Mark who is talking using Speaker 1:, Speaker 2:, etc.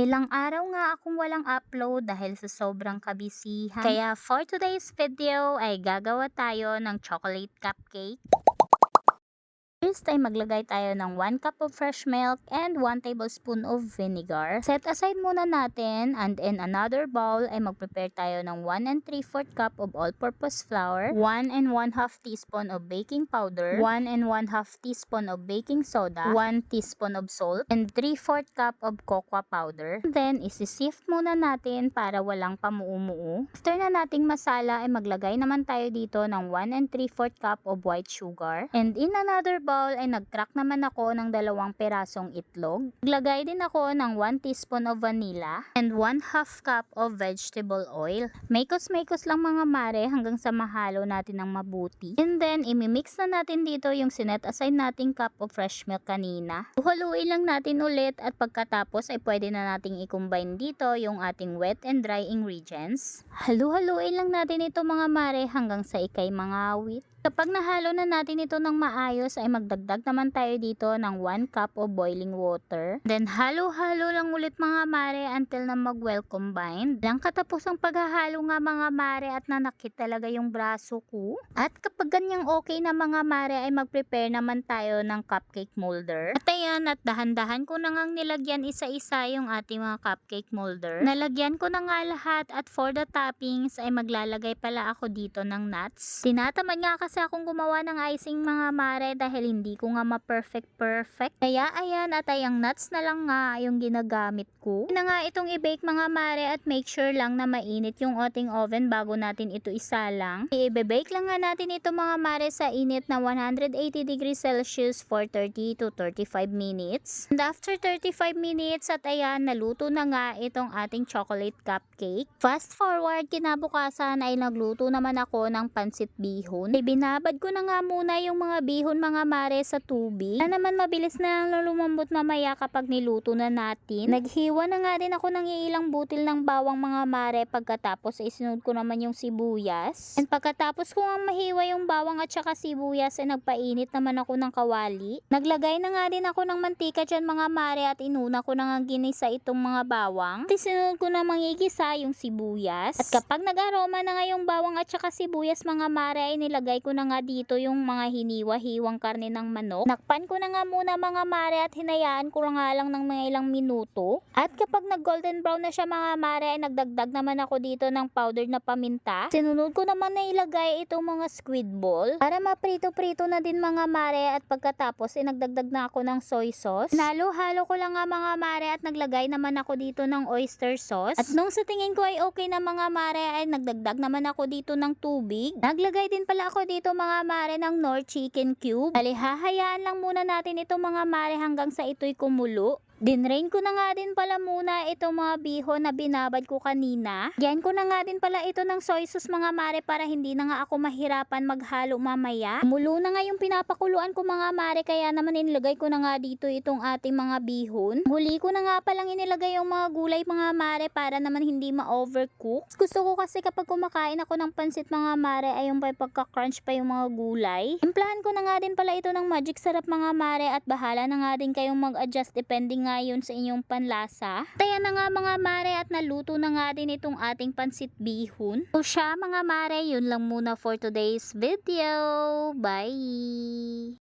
Speaker 1: Ilang araw nga akong walang upload dahil sa sobrang kabisihan. Kaya for today's video ay gagawa tayo ng chocolate cupcake. First ay maglagay tayo ng 1 cup of fresh milk and 1 tablespoon of vinegar. Set aside muna natin and in another bowl ay magprepare tayo ng 1 and 3 4 cup of all-purpose flour, 1 and 1 half teaspoon of baking powder, 1 and 1 half teaspoon of baking soda, 1 teaspoon of salt, and 3 4 cup of cocoa powder. Then isi-sift muna natin para walang pamuumuo. After na nating masala ay maglagay naman tayo dito ng 1 and 3 4 cup of white sugar. And in another ay nag-crack naman ako ng dalawang perasong itlog. Naglagay din ako ng 1 teaspoon of vanilla and 1 half cup of vegetable oil. Makos-makos lang mga mare hanggang sa mahalo natin ng mabuti. And then imimix na natin dito yung sinet aside nating cup of fresh milk kanina. Haluin lang natin ulit at pagkatapos ay pwede na nating i-combine dito yung ating wet and dry ingredients. Halu-haluin lang natin ito mga mare hanggang sa ikay mga awit. Kapag nahalo na natin ito ng maayos ay magdagdag naman tayo dito ng 1 cup of boiling water. Then halo-halo lang ulit mga mare until na mag-well combined. Lang katapos ang paghahalo nga mga mare at nanakit talaga yung braso ko. At kapag ganyang okay na mga mare ay mag-prepare naman tayo ng cupcake molder. At ayan at dahan-dahan ko na ngang nilagyan isa-isa yung ating mga cupcake molder. Nalagyan ko na nga lahat at for the toppings ay maglalagay pala ako dito ng nuts. Tinatamad nga kasi akong gumawa ng icing mga mare dahil hindi ko nga ma-perfect perfect. Kaya ayan at ayang nuts na lang nga yung ginagamit ko. Na nga itong i-bake mga mare at make sure lang na mainit yung ating oven bago natin ito isalang. I-bake lang nga natin ito mga mare sa init na 180 degrees Celsius for 30 to 35 minutes. And after 35 minutes at ayan naluto na nga itong ating chocolate cupcake. Fast forward kinabukasan ay nagluto naman ako ng pansit bihon. Binabad ko na nga muna yung mga bihon mga mare sa tubig. Na naman mabilis na lumambot mamaya kapag niluto na natin. Naghiwa na nga din ako ng ilang butil ng bawang mga mare pagkatapos isunod ko naman yung sibuyas. And pagkatapos ko nga mahiwa yung bawang at saka sibuyas ay nagpainit naman ako ng kawali. Naglagay na nga din ako ng mantika dyan mga mare at inuna ko na nga ginisa itong mga bawang. At isunod ko na mangigisa yung sibuyas. At kapag nag-aroma na nga yung bawang at saka sibuyas mga mare ay nilagay ko na nga dito yung mga hiniwa-hiwang karne ng manok. Nakpan ko na nga muna mga mare at hinayaan ko nga lang ng mga ilang minuto. At kapag nag golden brown na siya mga mare ay nagdagdag naman ako dito ng powdered na paminta. Sinunod ko naman na ilagay itong mga squid ball para maprito-prito na din mga mare at pagkatapos ay nagdagdag na ako ng soy sauce. Nalo-halo ko lang nga mga mare at naglagay naman ako dito ng oyster sauce. At nung sa tingin ko ay okay na mga mare ay nagdagdag naman ako dito ng tubig. Naglagay din pala ako dito mga mare ng nor chicken cube. Bali, hahayaan lang muna natin ito mga mare hanggang sa ito'y kumulo. Dinrain ko na nga din pala muna itong mga bihon na binabad ko kanina. Yan ko na nga din pala ito ng soy sauce mga mare para hindi na nga ako mahirapan maghalo mamaya. Mulo na nga yung pinapakuluan ko mga mare kaya naman inilagay ko na nga dito itong ating mga bihon. Huli ko na nga palang inilagay yung mga gulay mga mare para naman hindi ma-overcook. Gusto ko kasi kapag kumakain ako ng pansit mga mare ay yung pagka-crunch pa yung mga gulay. Implahan ko na nga din pala ito ng magic sarap mga mare at bahala na nga din kayong mag-adjust depending nga yun sa inyong panlasa. Kaya na nga mga mare at naluto na nga din itong ating pansit bihon. So siya mga mare, yun lang muna for today's video. Bye!